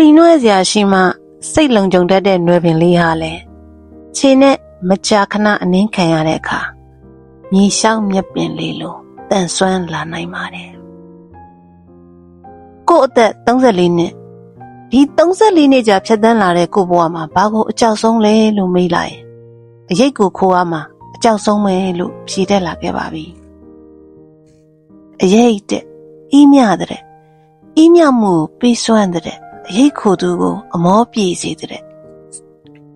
မိန်နွဲ့စရာရှိမှစိတ်လုံခြုံတတ်တဲ့နွယ်ပင်လေးဟာလည်းခြေနဲ့မကြာခဏအနှင်းခံရတဲ့အခါမြေရှောက်မြက်ပင်လေးလိုတန်ဆွမ်းလာနိုင်ပါတယ်ကို့အသက်34နှစ်ဒီ34နှစ်ကြာဖြတ်တန်းလာတဲ့ကို့ဘဝမှာဘာကိုအကြောက်ဆုံးလဲလို့မေးလိုက်ရင်အရေးကိုခိုးရမှာအကြောက်ဆုံးပဲလို့ဖြေတတ်လာခဲ့ပါပြီအရေးတဲ့အီးမြတဲ့အီးမြမှုကိုပေးစွမ်းတဲ့ အရေးခိုသူကို အမောပြေစေတဲ့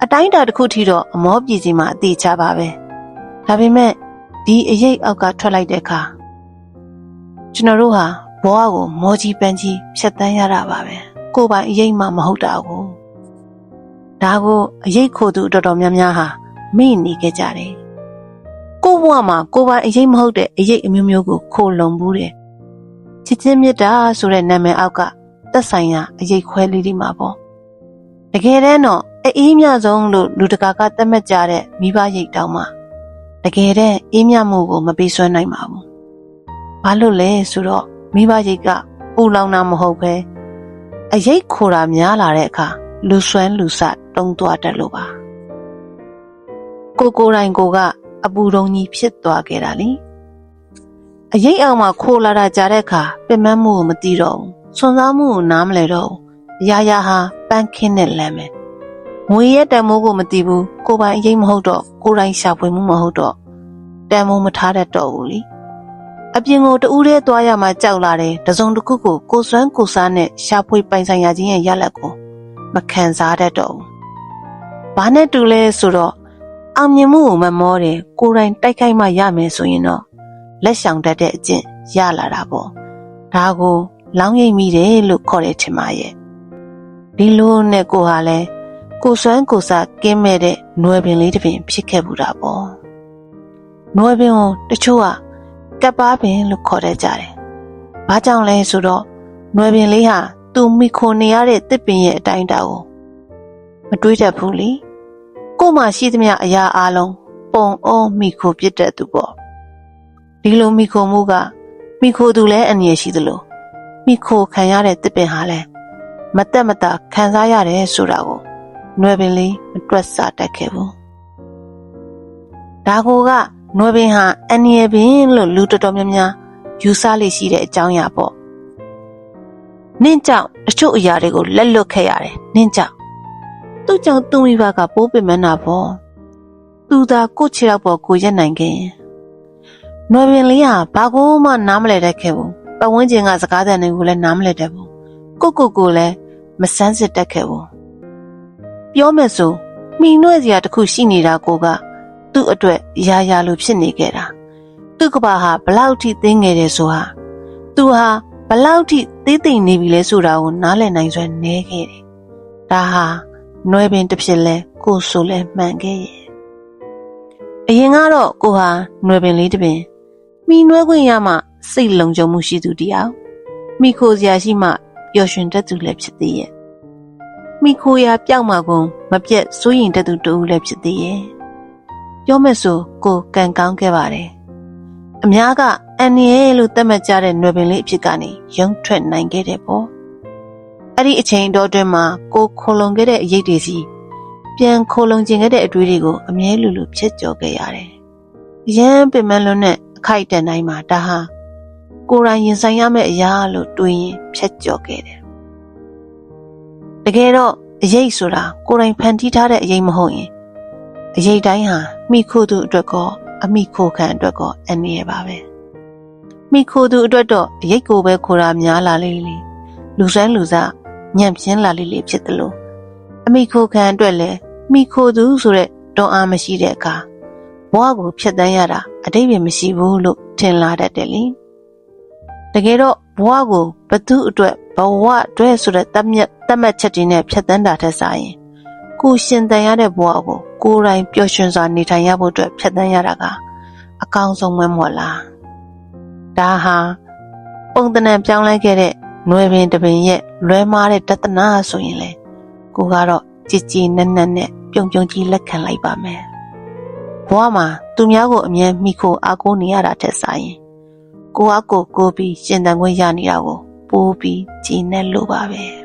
အတိုင်းအတာတစ်ခုထိတော့အမောပြေစီမှာအသေးချပါပဲဒါပေမဲ့ဒီအရေးအောက်ကထွက်လိုက်တဲ့အခါကျွန်တော်တို့ဟာဘဝကိုမောကြီးပန်းကြီးဖြတ်တန်းရတာပါပဲကိုယ်ပိုင်အရေးမှမဟုတ်တာကိုဒါကိုအရေးခိုသူတော်တော်များများဟာမေ့နေခဲ့ကြတယ်ကိုယ့်ဘဝမှာကိုယ်ပိုင်အရေးမဟုတ်တဲ့အရေးအမျိုးမျိုးကိုခိုလုံဘူးတယ်ချစ်ချင်းမြတ်တာဆိုတဲ့နာမည်အောက်က သက်ဆိုင်ရာအရေးခွဲလေးတွေမှာပေါ့တကယ်တမ်းတော့အေးမြဆုံးလို့လူတကာကသတ်မှတ်ကြတဲ့မိဘရိတ်တောင်မှတကယ်တမ်းအေးမြမှုကိုမပေးစွမ်းနိုင်ပါဘူး။ဘာလို့လဲဆိုတော့မိဘရိတ်ကပူလောင်တာမဟုတ်ပဲအရိတ်ခိုတာများလာတဲ့အခါလူဆွမ်းလူဆတုံးသွားတတ်လို့ပါ။ကိုကိုယ်တိုင်ကိုကအပူတုံကြီးဖြစ်သွားခဲ့တာလေ။အရိတ်အောင်မှာခိုလာတာကြားတဲ့အခါပင်မမှုကိုမသိတော့ဘူး။ စွန့်စားမှုကိုနားမလဲတော့ဘူး။အရာရာဟာပန်းခင်းတဲ့လမ်းပဲ။ငွေရဲ့တန်မိုးကိုမသိဘူးကိုယ်ပိုင်အရေးမဟုတ်တော့ကိုယ်တိုင်ရှာဖွေမှုမဟုတ်တော့တန်မိုးမထားတတ်တော့ဘူးလေအပြင်ကိုတူးရဲသွားရမှကြောက်လာတယ်တစုံတစ်ခုကိုကိုစွမ်းကိုစားနဲ့ရှာဖွေပိုင်ဆိုင်ရခြင်းရဲ့ရလက်ကိုမခံစားတတ်တော့ဘူးဘာနဲ့တူလဲဆိုတော့အောင်မြင်မှုကိုမမောတယ်ကိုယ်တိုင်တိုက်ခိုက်မှရမယ်ဆိုရင်တော့လက်ဆောင်တတ်တဲ့အကျင့်ရလာတာပေါ့ဒါကို လောင်းရိပ်မိတယ်လို့ခေါ်တယ်ထင်ပါရဲ့ဒီလိုနဲ့ကိုဟာလဲကိုစွမ်းကိုစားကင်းမဲ့တဲ့နွယ်ပင်လေးတစ်ပင်ဖြစ်ခဲ့ဘူးတာပေါ့နွယ်ပင်ကိုတချို့ကကပ်ပါပင်လို့ခေါ်တတ်ကြတယ်။ဘာကြောင့်လဲဆိုတော့နွယ်ပင်လေးဟာသူမိခိုနေရတဲ့တစ်ပင်ရဲ့အတိုင်းတာကိုမတွေးတတ်ဘူးလေ။ကို့မှာရှိသမျှအရာအလုံးပုံအောင်မိခိုပြစ်တတ်သူပေါ့။ဒီလိုမိခိုမှုကမိခိုသူလည်းအနည်းရှိသလို မိခိုခံရတဲ့တစ်ပင်ဟာလည်းမတက်မတာခံစားရတယ်ဆိုတာကိုနွယ်ပင်လေးမတွက်ဆတတ်ခဲ့ဘူးဒါကိုကနွယ်ပင်ဟာအန်ရပင်လို့လူတော်တော်များများယူဆလေးရှိတဲ့အကြောင်းအရာပေါ့နင့်ကြောင့်တချို့အရာတွေကိုလက်လွတ်ခဲ့ရတယ်နင့်ကြောင့်သူ့ကြောင့်သူ့မိဘကပိုးပင်မနာပေါ့သူသာကိုချီတော့ပေါ်ကိုရက်နိုင်ခဲ့ရင်နွယ်ပင်လေးဟာဘာကိုမှနားမလဲတတ်ခဲ့ဘူး ပတ်ဝန်းကျင်ကစကားသံတွေကိုလည်းနားမလဲတတ်ဘူးကိုကိုကိုလည်းမစမ်းစစ်တတ်ခဲ့ဘူးပြောမယ်ဆိုမိနွဲ့စရာတစ်ခုရှိနေတာကိုကသူ့အတွက်ရာရာလိုဖြစ်နေခဲ့တာသူ့ကဘာဟာဘလောက်ထိသိငယ်တယ်ဆိုဟာသူဟာဘလောက်ထိသေးသိမ့်နေပြီလဲဆိုတာကိုနားလည်နိုင်စွမ်းနေခဲ့တယ်ဒါဟာနွယ်ပင်တစ်ဖြစ်လဲကိုဆိုလဲမှန်ခဲ့ရဲ့အရင်ကတော့ကိုဟာနွယ်ပင်လေးတစ်ပင်မိနွဲခွင့်ရမှ စိတ်လုံခြုံမှုရှိသူတယောက်မိခိုစရာရှိမှပျော်ရွှင်တတ်သူလည်းဖြစ်သေးရဲ့မိခိုရာပြောက်မှာကုန်မပြတ်စိုးရင်တတ်သူတူလည်းဖြစ်သေးရဲ့ပြောမယ်ဆိုကိုကန်ကောင်းခဲ့ပါတယ်အများကအန်ရဲလို့သတ်မှတ်ကြတဲ့နွယ်ပင်လေးအဖြစ်ကနေရုံထွက်နိုင်ခဲ့တယ်ပေါ့အဲ့ဒီအချိန်တော်တွင်မှာကိုခိုလုံခဲ့တဲ့အရေးတွေစီပြန်ခိုလုံကျင်ခဲ့တဲ့အတွေးတွေကိုအမြဲလူလူဖြစ်ကြော်ခဲ့ရတယ်ရမ်းပင်မလွန်းတဲ့အခိုက်တန်တိုင်းမှာဒါဟာ ကိုယ်တိုင်ရင်ဆိုင်ရမယ့်အရာလို့တွေးရင်ဖြတ်ကျော်ခဲ့တယ်တကယ်တော့အရေးဆိုတာကိုယ်တိုင်ဖန်တီးထားတဲ့အရေးမဟုတ်ရင်အရေးတိုင်းဟာမိခိုသူအတွက်ကောအမိခိုခံအတွက်ကောအနေရပါပဲမိခိုသူအတွက်တော့အရေးကိုပဲခိုတာများလာလေလေလူစမ်းလူစားညံ့ပြင်းလာလေလေဖြစ်တယ်လို့အမိခိုခံအတွက်လည်းမိခိုသူဆိုတဲ့တွန်းအားမရှိတဲ့အခါဘဝကိုဖျက်ဆီးရတာအတိတ်ပဲမရှိဘူးလို့ထင်လာတတ်တယ်လေ တကယ်တော့ဘဝကိုဘသူအတွက်ဘဝအတွက်ဆိုတဲ့တတ်မြတ်တတ်မှတ်ချက်တွေနဲ့ဖြတ်တန်းတာထက်စာရင်ကိုရှင်တန်ရတဲ့ဘဝကိုကိုယ်တိုင်ပျော်ရွှင်စွာနေထိုင်ရဖို့အတွက်ဖြတ်တန်းရတာကအကောင်းဆုံးပဲမို့လားဒါဟာပုံတနံပြောင်းလဲခဲ့တဲ့နွယ်ပင်တပင်ရဲ့လွဲမားတဲ့တသနာဆိုရင်လေကိုကတော့ကြည်ကြည်နက်နက်နဲ့ပြုံပြုံကြီးလက်ခံလိုက်ပါမယ်ဘဝမှာသူများကိုအမြဲမိခိုအားကိုးနေရတာထက်စာရင် ကိုအားကိုကိုပြီးရှင်တန်ခွင့်ရနေတာကိုပိုးပြီးကြည်နဲ့လို့ပါပဲ